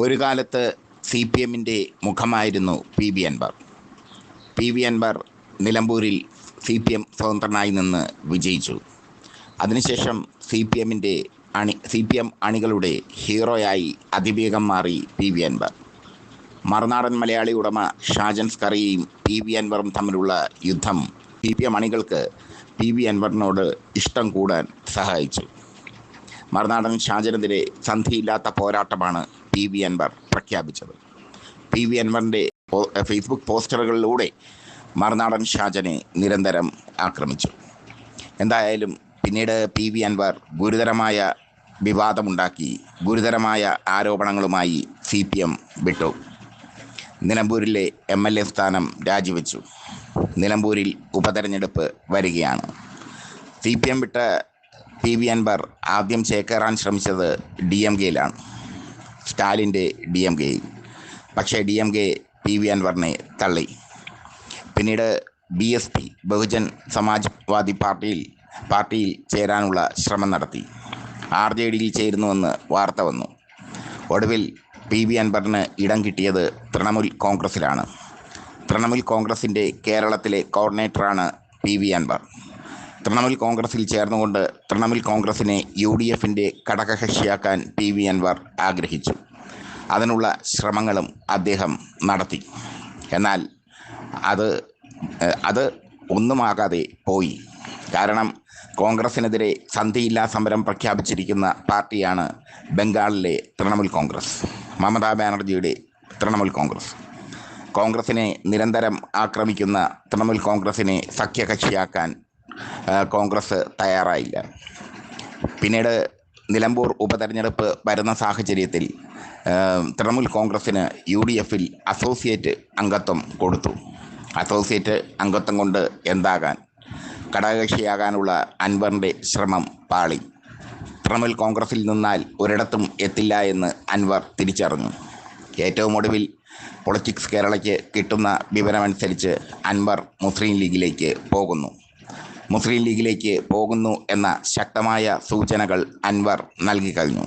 ഒരു കാലത്ത് C P എമ്മിന്റെ മുഖമായിരുന്നു P V Anvar. P V Anvar നിലമ്പൂരിൽ സി പി എം സ്വതന്ത്രനായി നിന്ന് വിജയിച്ചു. അതിനുശേഷം സി പി എമ്മിന്റെ അണി സി പി എം അണികളുടെ ഹീറോയായി അതിവേഗം മാറി പി വി അൻവർ. മറുനാടൻ മലയാളി ഉടമ ഷാജൻ സ്കറിയയും പി വി അൻവറും തമ്മിലുള്ള യുദ്ധം പി പി എം അണികൾക്ക് പി വി അൻവറിനോട് ഇഷ്ടം കൂടാൻ സഹായിച്ചു. മറുനാടൻ ഷാജനെതിരെ സന്ധിയില്ലാത്ത പോരാട്ടമാണ് പി വി അൻവർ പ്രഖ്യാപിച്ചത്. പി വി അൻവറിന്റെ ഫേസ്ബുക്ക് പോസ്റ്ററുകളിലൂടെ മറുനാടൻ ഷാജനെ നിരന്തരം ആക്രമിച്ചു. എന്തായാലും പിന്നീട് പി വി അൻവർ ഗുരുതരമായ വിവാദമുണ്ടാക്കി ഗുരുതരമായ ആരോപണങ്ങളുമായി സി പി എം വിട്ടു. നിലമ്പൂരിലെ എം എൽ എ സ്ഥാനം രാജിവെച്ചു. നിലമ്പൂരിൽ ഉപതെരഞ്ഞെടുപ്പ് വരികയാണ്. സി പി എം വിട്ട പി വി അൻവർ ആദ്യം ചേക്കേറാൻ ശ്രമിച്ചത് ഡി എം കെയിലാണ് സ്റ്റാലിന്റെ ഡി എം കെയിൽ പക്ഷേ D M K P V അൻവറിനെ തള്ളി. പിന്നീട് B S P Bahujan Samajwadi പാർട്ടിയിൽ പാർട്ടിയിൽ ചേരാനുള്ള ശ്രമം നടത്തി. ആർ ജെ ഡിയിൽ ചേരുന്നുവെന്ന് വാർത്ത വന്നു. ഒടുവിൽ പി വി അൻവറിന് ഇടം കിട്ടിയത് തൃണമൂൽ കോൺഗ്രസിലാണ് തൃണമൂൽ കോൺഗ്രസിന്റെ കേരളത്തിലെ കോർഡിനേറ്ററാണ് പി വി അൻവർ. തൃണമൂൽ കോൺഗ്രസിൽ ചേർന്നുകൊണ്ട് തൃണമൂൽ കോൺഗ്രസിനെ യു ഡി എഫിന്റെ ഘടകകക്ഷിയാക്കാൻ പി വി അൻവർ ആഗ്രഹിച്ചു. അതിനുള്ള ശ്രമങ്ങളും അദ്ദേഹം നടത്തി. എന്നാൽ അത് അത് ഒന്നുമാകാതെ പോയി. കാരണം കോൺഗ്രസിനെതിരെ സന്ധിയില്ലാ സമരം പ്രഖ്യാപിച്ചിരിക്കുന്ന പാർട്ടിയാണ് ബംഗാളിലെ തൃണമൂൽ കോൺഗ്രസ്. മമതാ ബാനർജിയുടെ തൃണമൂൽ കോൺഗ്രസ്. കോൺഗ്രസിനെ നിരന്തരം ആക്രമിക്കുന്ന തൃണമൂൽ കോൺഗ്രസിനെ സഖ്യകക്ഷിയാക്കാൻ കോൺഗ്രസ് തയ്യാറായില്ല. പിന്നീട് നിലമ്പൂർ ഉപതെരഞ്ഞെടുപ്പ് വരുന്ന സാഹചര്യത്തിൽ തൃണമൂൽ കോൺഗ്രസ്സിന് യു ഡി എഫിൽ അസോസിയേറ്റ് അംഗത്വം കൊടുത്തു. അസോസിയേറ്റ് അംഗത്വം കൊണ്ട് എന്താകാൻ? ഘടകകക്ഷിയാകാനുള്ള അൻവറിന്റെ ശ്രമം പാളി. തൃണമൂൽ കോൺഗ്രസിൽ നിന്നാൽ ഒരിടത്തും എത്തില്ല എന്ന് അൻവർ തിരിച്ചറിഞ്ഞു. ഏറ്റവും ഒടുവിൽ പൊളിറ്റിക്സ് കേരളയ്ക്ക് കിട്ടുന്ന വിവരമനുസരിച്ച് അൻവർ മുസ്ലിം ലീഗിലേക്ക് പോകുന്നു. മുസ്ലിം ലീഗിലേക്ക് പോകുന്നു എന്ന ശക്തമായ സൂചനകൾ അൻവർ നൽകി കഴിഞ്ഞു.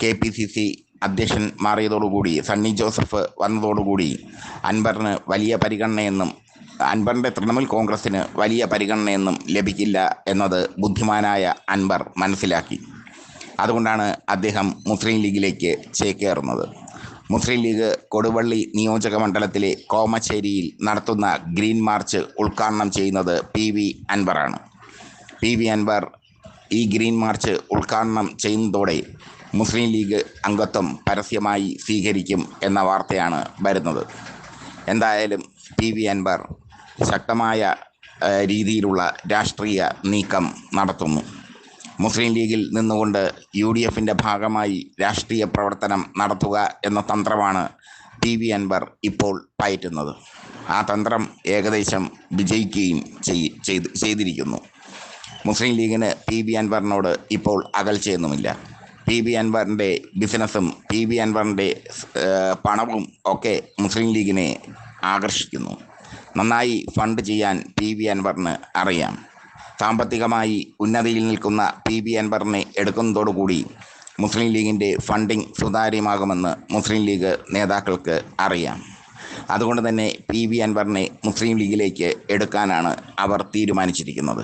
കെ പി സി സി അധ്യക്ഷൻ മാറിയതോടുകൂടി സണ്ണി ജോസഫ് വന്നതോടുകൂടി അൻവറിന് വലിയ പരിഗണനയെന്നും അൻവറിന്റെ തൃണമൂൽ കോൺഗ്രസ്സിന് വലിയ പരിഗണനയൊന്നും ലഭിക്കില്ല എന്നത് ബുദ്ധിമാനായ അൻവർ മനസ്സിലാക്കി. അതുകൊണ്ടാണ് അദ്ദേഹം മുസ്ലിം ലീഗിലേക്ക് ചേക്കേറുന്നത്. മുസ്ലിം ലീഗ് കൊടുവള്ളി നിയോജക മണ്ഡലത്തിലെ കോമശ്ശേരിയിൽ നടത്തുന്ന ഗ്രീൻ മാർച്ച് ഉദ്ഘാടനം ചെയ്യുന്നത് പി വി അൻവറാണ്. പി വി അൻവർ ഈ ഗ്രീൻ മാർച്ച് ഉദ്ഘാടനം ചെയ്യുന്നതോടെ മുസ്ലിം ലീഗ് അംഗത്വം പരസ്യമായി സ്വീകരിക്കും എന്ന വാർത്തയാണ് വരുന്നത്. എന്തായാലും പി വി അൻവർ ശക്തമായ രീതിയിലുള്ള രാഷ്ട്രീയ നീക്കം നടത്തുന്നു. മുസ്ലിം ലീഗിൽ നിന്നുകൊണ്ട് യു ഡി എഫിന്റെ ഭാഗമായി രാഷ്ട്രീയ പ്രവർത്തനം നടത്തുക എന്ന തന്ത്രമാണ് പി വി അൻവർ ഇപ്പോൾ പയറ്റുന്നത്. ആ തന്ത്രം ഏകദേശം വിജയിക്കുകയും ചെയ്ത് ചെയ്തിരിക്കുന്നു. മുസ്ലിം ലീഗിന് പി ബി അൻവറിനോട് ഇപ്പോൾ അകൽച്ചയൊന്നുമില്ല. പി ബി അൻവറിന്റെ ബിസിനസ്സും പി ബി അൻവറിന്റെ പണവും ഒക്കെ മുസ്ലിം ലീഗിനെ ആകർഷിക്കുന്നു. നന്നായി ഫണ്ട് ചെയ്യാൻ പി ബി അൻവറിന് അറിയാം. സാമ്പത്തികമായി ഉന്നതിയിൽ നിൽക്കുന്ന പി ബി അൻവറിനെ എടുക്കുന്നതോടുകൂടി മുസ്ലിം ലീഗിന്റെ ഫണ്ടിംഗ് സുതാര്യമാകുമെന്ന് മുസ്ലിം ലീഗ് നേതാക്കൾക്ക് അറിയാം. അതുകൊണ്ട് തന്നെ പി വി അൻവറിനെ മുസ്ലിം ലീഗിലേക്ക് എടുക്കാനാണ് അവർ തീരുമാനിച്ചിരിക്കുന്നത്.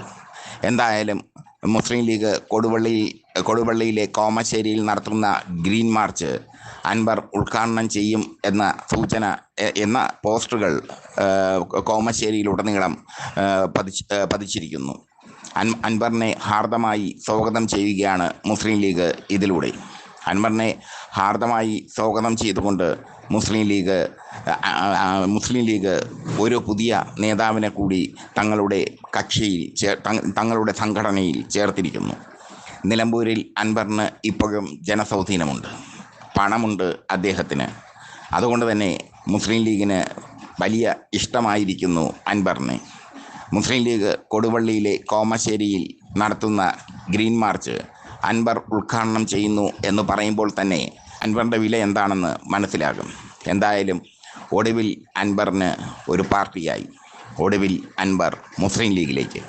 എന്തായാലും മുസ്ലിം ലീഗ് കൊടുവള്ളി കൊടുവള്ളിയിലെ കോമശ്ശേരിയിൽ നടത്തുന്ന ഗ്രീൻ മാർച്ച് അൻവർ ഉദ്ഘാടനം ചെയ്യും എന്ന സൂചന എന്ന പോസ്റ്ററുകൾ കോമശ്ശേരിയിലുടനീളം പതിച്ച് പതിച്ചിരിക്കുന്നു. അൻവറിനെ ഹാർദമായി സ്വാഗതം ചെയ്യുകയാണ് മുസ്ലിം ലീഗ് ഇതിലൂടെ. അൻവറിനെ ഹാർദമായി സ്വാഗതം ചെയ്തുകൊണ്ട് മുസ്ലിം ലീഗ് മുസ്ലിം ലീഗ് ഒരു പുതിയ നേതാവിനെ കൂടി തങ്ങളുടെ കക്ഷിയിൽ തങ്ങളുടെ സംഘടനയിൽ ചേർത്തിരിക്കുന്നു. നിലമ്പൂരിൽ അൻവറിന് ഇപ്പോഴും ജനസ്വാധീനമുണ്ട്. പണമുണ്ട് അദ്ദേഹത്തിന്. അതുകൊണ്ട് തന്നെ മുസ്ലിം ലീഗിന് വലിയ ഇഷ്ടമായിരിക്കുന്നു അൻവറിനെ. മുസ്ലിം ലീഗ് കൊടുവള്ളിയിലെ കോമശ്ശേരിയിൽ നടത്തുന്ന ഗ്രീൻ മാർച്ച് അൻവർ ഉദ്ഘാടനം ചെയ്യുന്നു എന്ന് പറയുമ്പോൾ തന്നെ അൻവറിന്റെ വില എന്താണെന്ന് മനസ്സിലാകും. എന്തായാലും ഒടുവിൽ അൻവറിന് ഒരു പാർട്ടിയായി. ഒടുവിൽ അൻവർ മുസ്ലിം ലീഗിലേക്ക്.